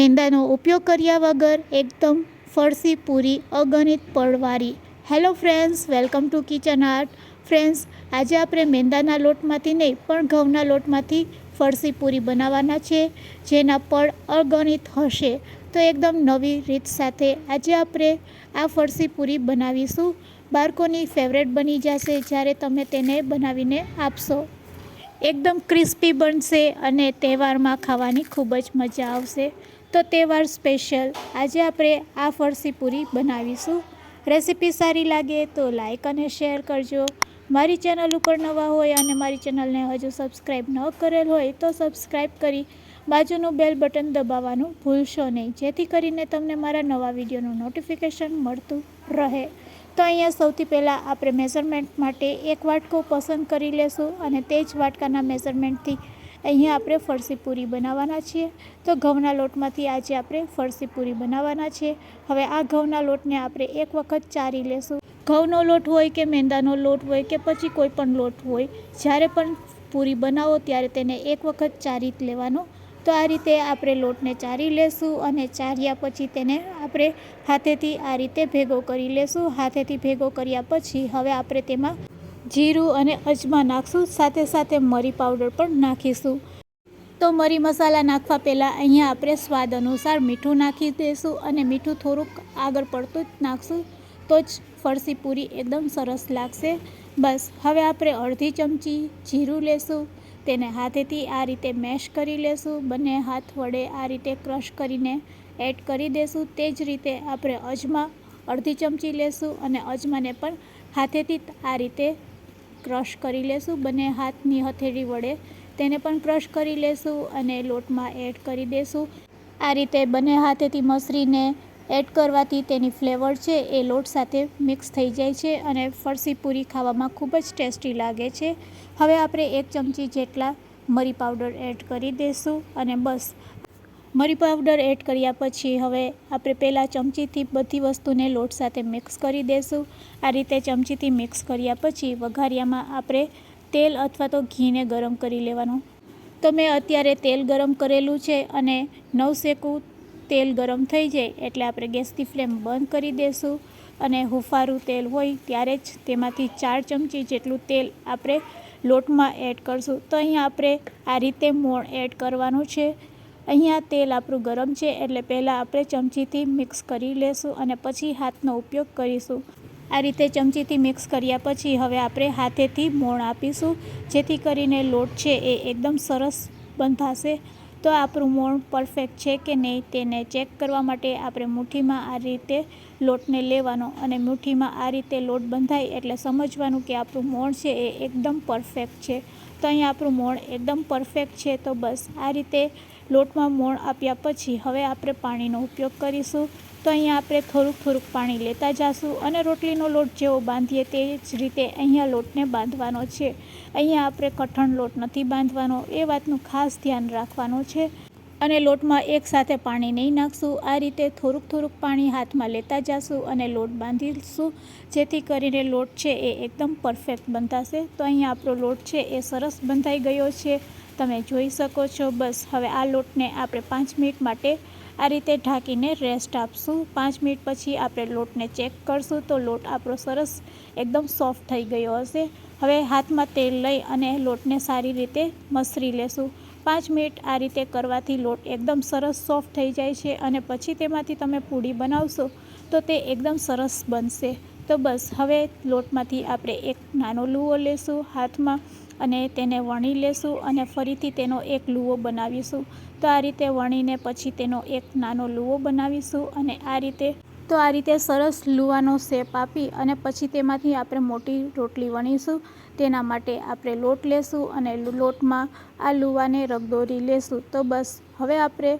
મેંદાનો ઉપયોગ કર્યા વગર એકદમ ફરસી પૂરી, અગણિત પડવારી hello friends welcome to kitchen art friends આજે આપણે મેંદાના લોટમાંથી નહીં, પણ ઘઉંના લોટમાંથી ફરસી પૂરી બનાવવાના છે, જેના પળ અગણિત હશે. તો એકદમ નવી રીત સાથે આજે આપણે આ ફરસી પૂરી બનાવીશું. બાળકોની ફેવરેટ બની જશે જ્યારે તમે તેને બનાવીને આપશો. એકદમ ક્રિસ્પી બનશે અને તહેવારમાં ખાવાની ખૂબ જ મજા આવશે. તો તહેવાર સ્પેશિયલ આજે આપણે આ ફરસી પૂરી બનાવીશું. રેસીપી સારી લાગે તો લાઇક અને શેર કરજો. મારી ચેનલ ઉપર નવા હોય અને મારી ચેનલને હજુ સબસ્ક્રાઈબ ન કરેલ હોય તો સબસ્ક્રાઈબ કરી બાજુનું બેલ બટન દબાવવાનું ભૂલશો નહીં. જેથી કરીને તમને મારા નવા વિડીયોનું નોટિફિકેશન મળતું રહે. તો અહીંયા સૌથી પહેલાં આપણે મેઝરમેન્ટ માટે એક વાટકો પસંદ કરી લેશું અને તે જ વાટકાના મેઝરમેન્ટથી અહીંયા આપણે ફરસી પૂરી બનાવવાના છીએ. તો ઘઉંના લોટમાંથી આજે આપણે ફરસી પૂરી બનાવવાના છીએ. હવે આ ઘઉંના લોટને આપણે એક વખત ચારી લેશું. ઘઉંનો લોટ હોય કે મેંદાનો લોટ હોય કે પછી કોઈ પણ લોટ હોય, જ્યારે પણ પૂરી બનાવો ત્યારે તેને એક વખત ચારી જ લેવાનો. તો આ રીતે આપણે લોટને ચારી લેશું અને ચાર્યા પછી તેને આપણે હાથેથી આ રીતે ભેગો કરી લેશું. હાથેથી ભેગો કર્યા પછી હવે આપણે તેમાં જીરું અને અજમા નાખશું. સાથે સાથે મરી પાવડર પણ નાખીશું. તો મરી મસાલા નાખવા પહેલાં અહીંયા આપણે સ્વાદ અનુસાર મીઠું નાખી દઈશું અને મીઠું થોડુંક આગળ પડતું જ નાખશું તો જ ફરસી પૂરી એકદમ સરસ લાગશે. બસ, હવે આપણે અડધી ચમચી જીરું લેશું. તેને હાથેથી આ રીતે મેશ કરી લેશું. બંને હાથ વડે આ રીતે ક્રશ કરીને એડ કરી દેશું. તે જ રીતે આપણે અજમા અડધી ચમચી લેશું અને અજમાને પણ હાથેથી આ રીતે ક્રશ કરી લેશું, બંને હાથની હથેળી વડે. તેને પણ ક્રશ કરી લેશું અને લોટમાં એડ કરી દેશું. આ રીતે બંને હાથેથી મસરીને એડ કરવાથી તેની ફ્લેવર છે એ લોટ સાથે મિક્સ થઈ જાય છે અને ફરસી પૂરી ખાવામાં ખૂબ જ ટેસ્ટી લાગે છે. હવે આપણે એક ચમચી જેટલા મરી પાવડર એડ કરી દઈશું અને બસ. મરી પાવડર એડ કર્યા પછી હવે આપણે પહેલાં ચમચીથી બધી વસ્તુને લોટ સાથે મિક્સ કરી દઈશું આ રીતે ચમચીથી મિક્સ કર્યા પછી વઘારિયામાં આપણે તેલ અથવા તો ઘીને ગરમ કરી લેવાનું. તો મેં અત્યારે તેલ ગરમ કરેલું છે અને નવશેકું તેલ ગરમ થઈ જાય એટલે આપણે ગેસની ફ્લેમ બંધ કરી દઈશું અને હુફારું તેલ હોય ત્યારે જ તેમાંથી ચાર ચમચી જેટલું તેલ આપણે લોટમાં એડ કરશું. તો અહીં આપણે આ રીતે મોણ એડ કરવાનું છે. અહીંયા તેલ આપણું ગરમ છે એટલે પહેલાં આપણે ચમચીથી મિક્સ કરી લેશું અને પછી હાથનો ઉપયોગ કરીશું. આ રીતે ચમચીથી મિક્સ કર્યા પછી હવે આપણે હાથેથી મોણ આપીશું. જેથી કરીને લોટ છે એ એકદમ સરસ બંધાશે. તો આપણું મોણ પરફેક્ટ છે કે નહીં તેને ચેક કરવા માટે આપણે મુઠ્ઠીમાં આ રીતે લોટને લેવાનો અને મુઠ્ઠીમાં આ રીતે લોટ બંધાય એટલે સમજવાનું કે આપણું મોણ છે એ એકદમ પરફેક્ટ છે. તો અહીં આપણું મોણ એકદમ પરફેક્ટ છે તો બસ આ રીતે લોટમાં મોણ આપ્યા પછી હવે આપણે પાણીનો ઉપયોગ કરીશું. તો અહીંયા આપણે થોડુંક થોડુંક પાણી લેતા જઈશું અને રોટલીનો લોટ જેવો બાંધીએ તે જ રીતે અહીંયા લોટને બાંધવાનો છે. અહીંયા આપણે કઠણ લોટ નથી બાંધવાનો, એ વાતનું ખાસ ધ્યાન રાખવાનું છે. અને લોટમાં એકસાથે પાણી નહીં નાખશું, આ રીતે થોડુંક થોડુંક પાણી હાથમાં લેતા જઈશું અને લોટ બાંધીશું. જેથી કરીને લોટ છે એ એકદમ પરફેક્ટ બંધાશે તો અહીંયા આપણો લોટ છે એ સરસ બંધાઈ ગયો છે. તમે જોઈ શકો છો. બસ, હવે આ લોટને આપણે પાંચ મિનિટ માટે આ રીતે ઢાંકીને રેસ્ટ આપશું. પાંચ મિનિટ પછી આપણે લોટને ચેક કરશું તો લોટ આપણો સરસ એકદમ સોફ્ટ થઈ ગયો હશે. હવે હાથમાં તેલ લઈ અને લોટને સારી રીતે મસરી લેશું. પાંચ મિનિટ આ રીતે કરવાથી લોટ એકદમ સરસ સોફ્ટ થઈ જાય છે અને પછી તેમાંથી તમે પૂડી બનાવશો તો તે એકદમ સરસ બનશે. તો બસ, હવે લોટમાંથી આપણે એક નાનો લૂવો લેશું. હાથમાં અને તેને વણી લેશું અને ફરીથી તેનો એક લુવો બનાવીશું. તો આ રીતે વણીને પછી તેનો એક નાનો લુવો બનાવીશું અને આ રીતે, તો આ રીતે સરસ લુવાનો શેપ આપી અને પછી તેમાંથી આપણે મોટી રોટલી વણીશું. તેના માટે આપણે લોટ લેશું અને લોટમાં આ લુવાને રગદોરી લેશું. તો બસ, હવે આપણે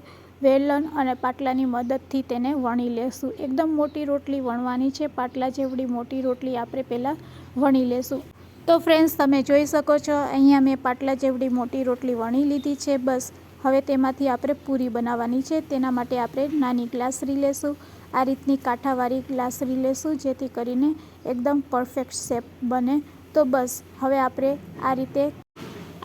વેલણ અને પાટલાની મદદથી તેને વણી લેશું. એકદમ મોટી રોટલી વણવાની છે. પાટલા જેવડી મોટી રોટલી આપણે પહેલાં વણી લેશું. તો ફ્રેન્ડ્સ તમે જોઈ શકો છો, અહીંયા મેં પાટલા જેવડી મોટી રોટલી વણી લીધી છે, બસ. હવે તેમાંથી આપણે પૂરી બનાવવાની છે, તેના માટે આપણે નાની ગ્લાસરી લેશું. આ રીતની કાંઠાવાળી ગ્લાસરી લેશું, જેથી કરીને એકદમ પરફેક્ટ શેપ બને. તો બસ, હવે આપણે આ રીતે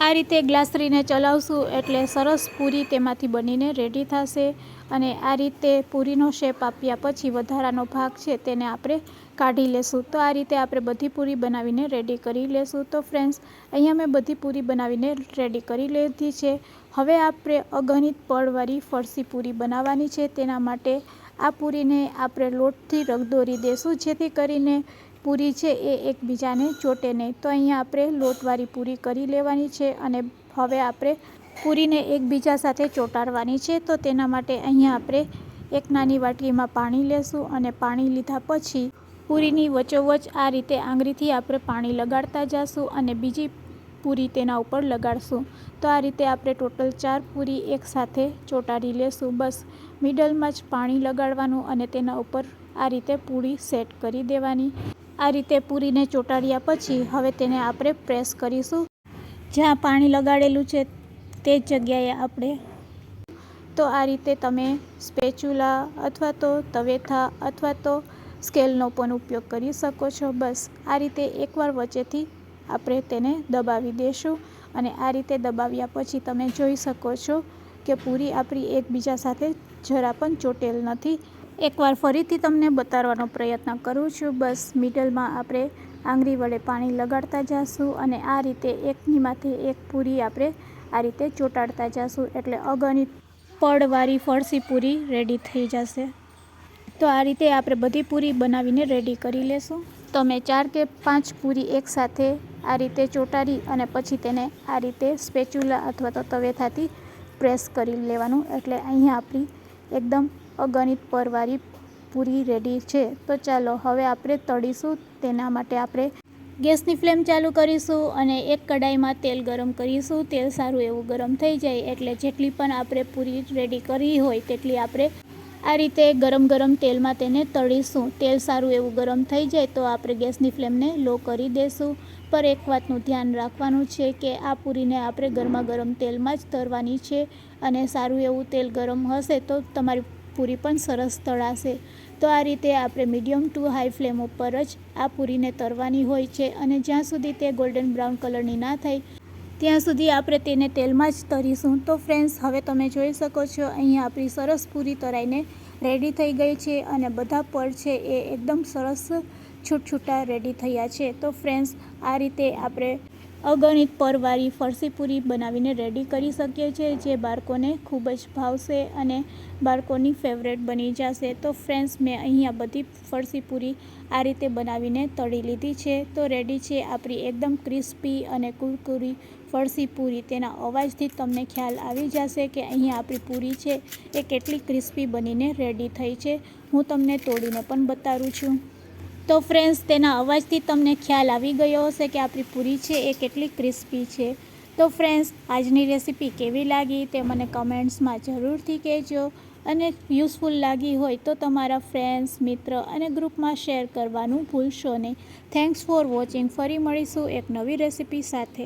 આ રીતે ગ્લાસરીને ચલાવશું, એટલે સરસ પૂરી તેમાંથી બનીને રેડી થશે. અને આ રીતે પૂરીનો શેપ આપ્યા પછી વધારાનો ભાગ છે, તેને આપણે કાઢી લેશું. તો આ રીતે આપણે બધી પૂરી બનાવીને રેડી કરી લેશું. તો ફ્રેન્ડ્સ અહીંયા મેં બધી પૂરી બનાવીને રેડી કરી લીધી છે. હવે આપણે અગણિત પળવાળી ફરસી પૂરી બનાવવાની છે. તેના માટે આ પૂરીને આપણે લોટથી રગદોરી દેશું. જેથી કરીને પૂરી છે એ એકબીજાને ચોટે નહીં. તો અહીંયા આપણે લોટવાળી પૂરી કરી લેવાની છે અને હવે આપણે પૂરીને એકબીજા સાથે ચોંટાડવાની છે. તો તેના માટે અહીંયા આપણે એક નાની વાટકીમાં પાણી લેશું અને પાણી લીધા પછી પૂરીની વચોવચ આ રીતે આંગળીથી આપણે પાણી લગાડતા જઈશું અને બીજી પૂરી તેના ઉપર લગાડશું. તો આ રીતે આપણે ટોટલ ચાર પૂરી એકસાથે ચોંટાડી લેશું. બસ, મિડલમાં જ પાણી લગાડવાનું અને તેના ઉપર આ રીતે પૂરી સેટ કરી દેવાની. આ રીતે પૂરીને ચોંટાડ્યા પછી હવે તેને આપણે પ્રેસ કરીશું. જ્યાં પાણી લગાડેલું છે તે જગ્યાએ આપણે તો આ રીતે તમે સ્પેચ્યુલા અથવા તો તવેથા અથવા તો સ્કેલનો પણ ઉપયોગ કરી શકો છો. બસ, આ રીતે એકવાર વચ્ચેથી આપણે તેને દબાવી દઈશું અને આ રીતે દબાવ્યા પછી તમે જોઈ શકો છો કે પૂરી આપણી એકબીજા સાથે જરા પણ ચોટેલ નથી. એકવાર ફરીથી તમને બતાવવાનો પ્રયત્ન કરું છું. બસ, મિડલમાં આપણે આંગળી વડે પાણી લગાડતા જઈશું અને આ રીતે એકની માથે એક પૂરી આપણે આ રીતે ચોંટાડતા જઈશું એટલે અગણિત પડવાળી ફરસી પૂરી રેડી થઈ જશે. તો આ રીતે આપણે બધી પૂરી બનાવીને રેડી કરી લેશું. તમે ચાર કે પાંચ પૂરી એકસાથે આ રીતે ચોંટાડી અને પછી તેને આ રીતે સ્પેચ્યુલા અથવા તો તવેથાથી પ્રેસ કરી લેવાનું. એટલે અહીંયા આપણી એકદમ અગણિત પરવાળી પૂરી રેડી છે. તો ચાલો હવે આપણે તળીશું. તેના માટે આપણે ગેસની ફ્લેમ ચાલુ કરીશું અને એક કડાઈમાં તેલ ગરમ કરીશું. તેલ સારું એવું ગરમ થઈ જાય એટલે જેટલી પણ આપણે પૂરી રેડી કરી હોય તેટલી આપણે આ રીતે ગરમ ગરમ તેલમાં તેને તળીશું. તેલ સારું એવું ગરમ થઈ જાય તો આપણે ગેસની ફ્લેમને લો કરી દઈશું પર એક વાતનું ધ્યાન રાખવાનું છે કે આ પૂરીને આપણે ગરમા ગરમ તેલમાં જ તળવાની છે અને સારું એવું તેલ ગરમ હશે તો તમારી પૂરી પણ સરસ તળાશે. તો આ રીતે આપણે મીડિયમ ટુ હાઈ ફ્લેમ ઉપર જ આ પૂરીને તળવાની હોય છે અને જ્યાં સુધી તે ગોલ્ડન બ્રાઉન કલરની ના થાય ત્યાં સુધી આપણે તેને તેલમાં જ તરીશું. તો ફ્રેન્ડ્સ હવે તમે જોઈ શકો છો, અહીંયા આપણી સરસ પૂરી તરાઈને રેડી થઈ ગઈ છે અને બધા પડ છે એ એકદમ સરસ છૂટછૂટા રેડી થયા છે. તો ફ્રેન્ડ્સ આ રીતે આપણે અગણિત પરવાળી ફરસીપુરી બનાવીને રેડી કરી શકીએ છીએ, જે બાળકોને ખૂબ જ ભાવશે અને બાળકોની ફેવરેટ બની જશે. તો ફ્રેન્ડ્સ મેં અહીંયા બધી ફરસીપુરી આ રીતે બનાવીને તળી લીધી છે. તો રેડી છે આપણી એકદમ ક્રિસ્પી અને કુરકુરી ફરસીપુરી તેના અવાજથી તમને ખ્યાલ આવી જશે કે અહીંયા આપણી પૂરી છે એ કેટલી ક્રિસ્પી બનીને રેડી થઈ છે. હું તમને તોડીને પણ બતાવું છું. તો ફ્રેન્ડ્સ તેના અવાજથી તમને ખ્યાલ આવી ગયો હશે કે આપણી પૂરી છે એ કેટલી ક્રિસ્પી છે. તો ફ્રેન્ડ્સ આજની રેસીપી કેવી લાગી તે મને કમેન્ટ્સમાં જરૂરથી કહેજો અને યુઝફુલ લાગી હોય તો તમારા ફ્રેન્ડ્સ મિત્ર અને ગ્રુપમાં શેર કરવાનું ભૂલશો નહીં. થેન્ક્સ ફોર વોચિંગ ફરી મળીશું એક નવી રેસીપી સાથે.